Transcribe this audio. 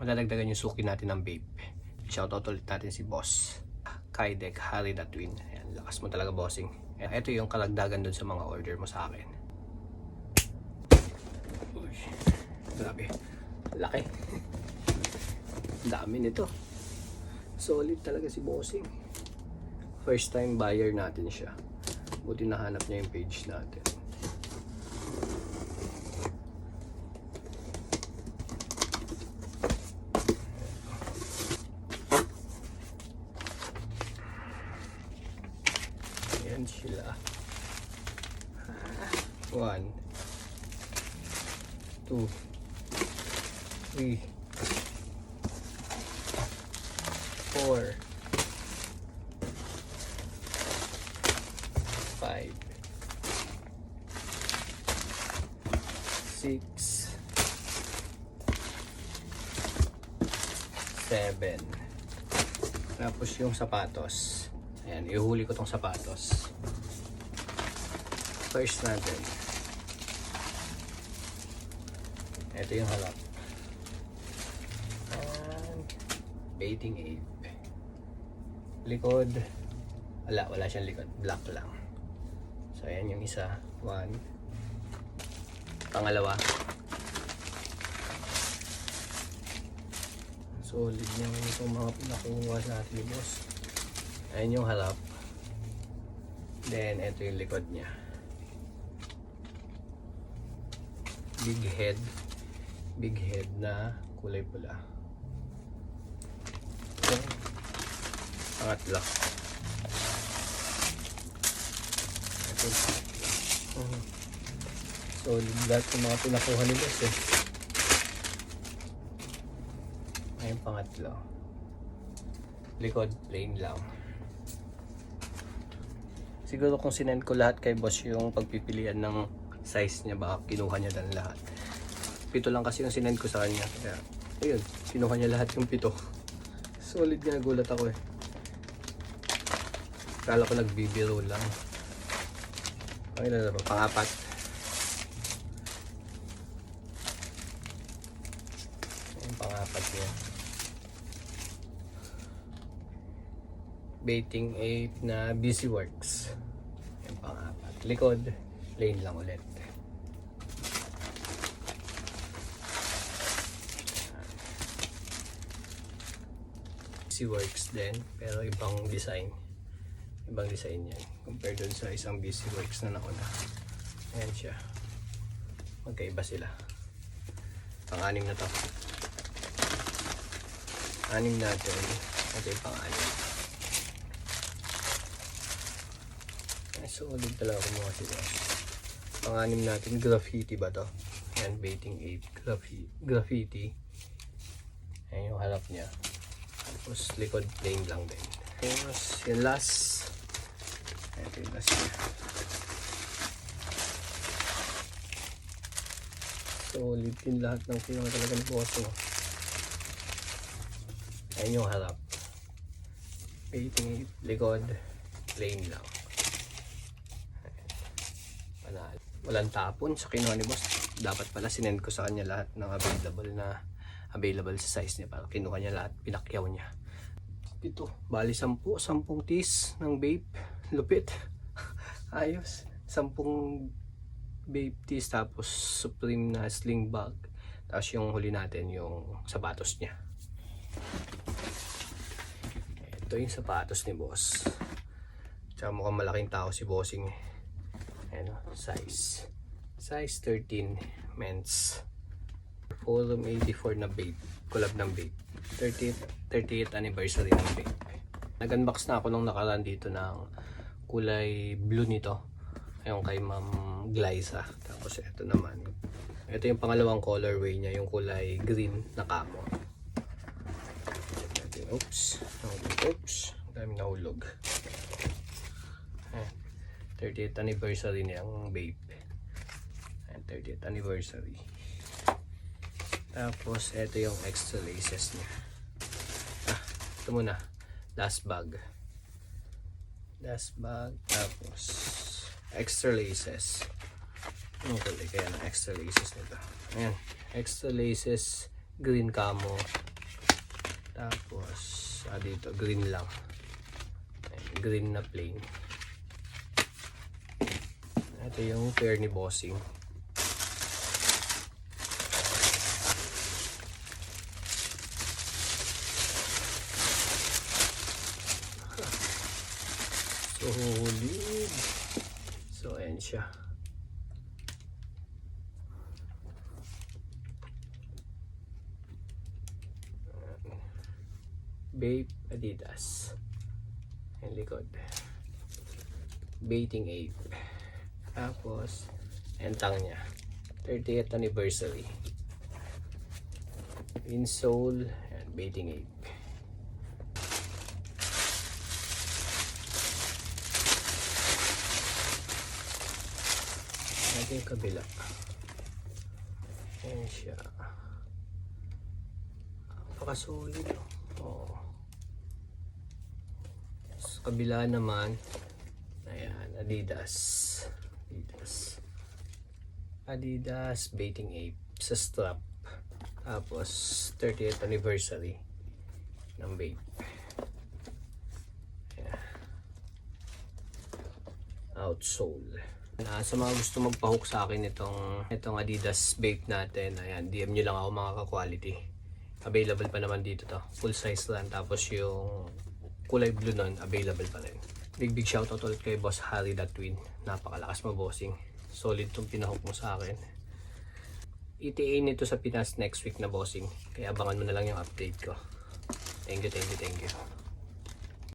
Malalagdagan yung suki natin ng vape. Shoutout ulit natin si Boss. Kaidek Harry the Twin. Ayan, lakas mo talaga bossing. Ayan, ito yung kalagdagan dun sa mga order mo sa akin. Uy, grabe. Laki. Dami nito. Solid talaga si Bossing. First time buyer natin siya. Buti nahanap niya yung page natin. Ayan sila. One. Two. Three. Four. Five. Six. Seven. Tapos yung sapatos. Ayan, ihuli ko tong sapatos. First natin. Ito yung halap. And baiting ape. Likod. Wala, wala siyang likod. Black lang. So, ayan yung isa. One. Pangalawa. Solid yung itong mga pinakuha natin boss. Ayan yung harap. Then, ito yung likod niya. Big head. Big head na kulay pula. Ito. Pangatlo. Ito. Mhm. Solid lahat yung mga pinakuha ni boss eh. Ayun pangatlo. Likod, plain lang. Siguro kung sinend ko lahat kay boss yung pagpipilian ng size niya, baka kinuha niya dan lahat. Pito lang kasi yung sinend ko sa kanya. Kaya, ayun, kinuha niya lahat yung pito. Solid nga nagulat ako eh. Kala ko nagbibiro lang. Okay na naman, pangapat. Ayun, pangapat niya. Baiting ape na busy works. Yung pangapat. Likod, plain lang ulit. Busy works din, pero ibang design. Ibang design yan. Compared dun sa isang busy works na nauna. Ayan siya. Magkaiba sila. Pang-anim na to. Anim natin. Yung pang-anim. Ay, solid talaga kumuha sila. Panganim natin, graffiti ba to? Yan, baiting ape, graffiti. graffiti. Ayan yung harap niya. Tapos likod plain lang din. Tapos yung last. Ito yung last niya. Solid din lahat ng kinuha talaga ng boss mo. Ayan yung harap. Baiting ape, likod, plain lang. Walang tapon sa kinuha ni boss. Dapat pala sinend ko sa kanya lahat ng available na available sa size niya para kinuha niya lahat, pinakyaw niya. Ito, bali 10, 10 tis ng vape. Lupit. Ayos. 10 vape tis tapos supreme na sling bag. Tapos yung huli natin yung sapatos niya. Ito yung sapatos ni boss. Tsaka mukhang malaking tao si bossing eh. Ayan o, size. Size 13 men's. Forum 84 na vape. Collab ng vape. 30th, 30th anniversary ng vape. Nag-unbox na ako nung nakaraan dito ng kulay blue nito. Yung kay Ma'am Glyza. Tapos ito naman. Ito yung pangalawang colorway niya, yung kulay green na camo. Oops. Oops. Daming nahulog. Ayan. 30th anniversary niyang vape. Ayan, 30th anniversary. Tapos, ito yung extra laces niya. Ah, ito muna. Last bag. Last bag. Tapos, extra laces. Kulay kaya ng extra laces nito? Ayan. Extra laces, green camo, Tapos, ah, dito, green lang. Ayan, green na plain. Ito yung pair ni Bossing. Solid. So, ayan siya. Babe Adidas. Yung likod. Baiting ape. Tapos, entang niya. 30th anniversary. Insole and baiting ape. Ito yung kabila. Ayan siya. Napaka-solid. Oh. Sa kabila naman, ayan, Adidas. Adidas. Adidas Baiting Ape sa strap. Tapos, 30th anniversary ng. Ayan. Outsole. Ah, sa mga gusto magpahook sa akin itong itong Adidas Bape natin, ayan, DM nyo lang ako mga ka-quality. Available pa naman dito to. Full size lang. Tapos yung kulay blue nun, available pa rin. Big big shoutout ulit kay Boss Harry that twin. Napakalakas mo bossing. Solid tong pinahook mo sa akin. ETA nito sa Pinas next week na bossing. Kaya abangan mo na lang yung update ko. Thank you, thank you, thank you.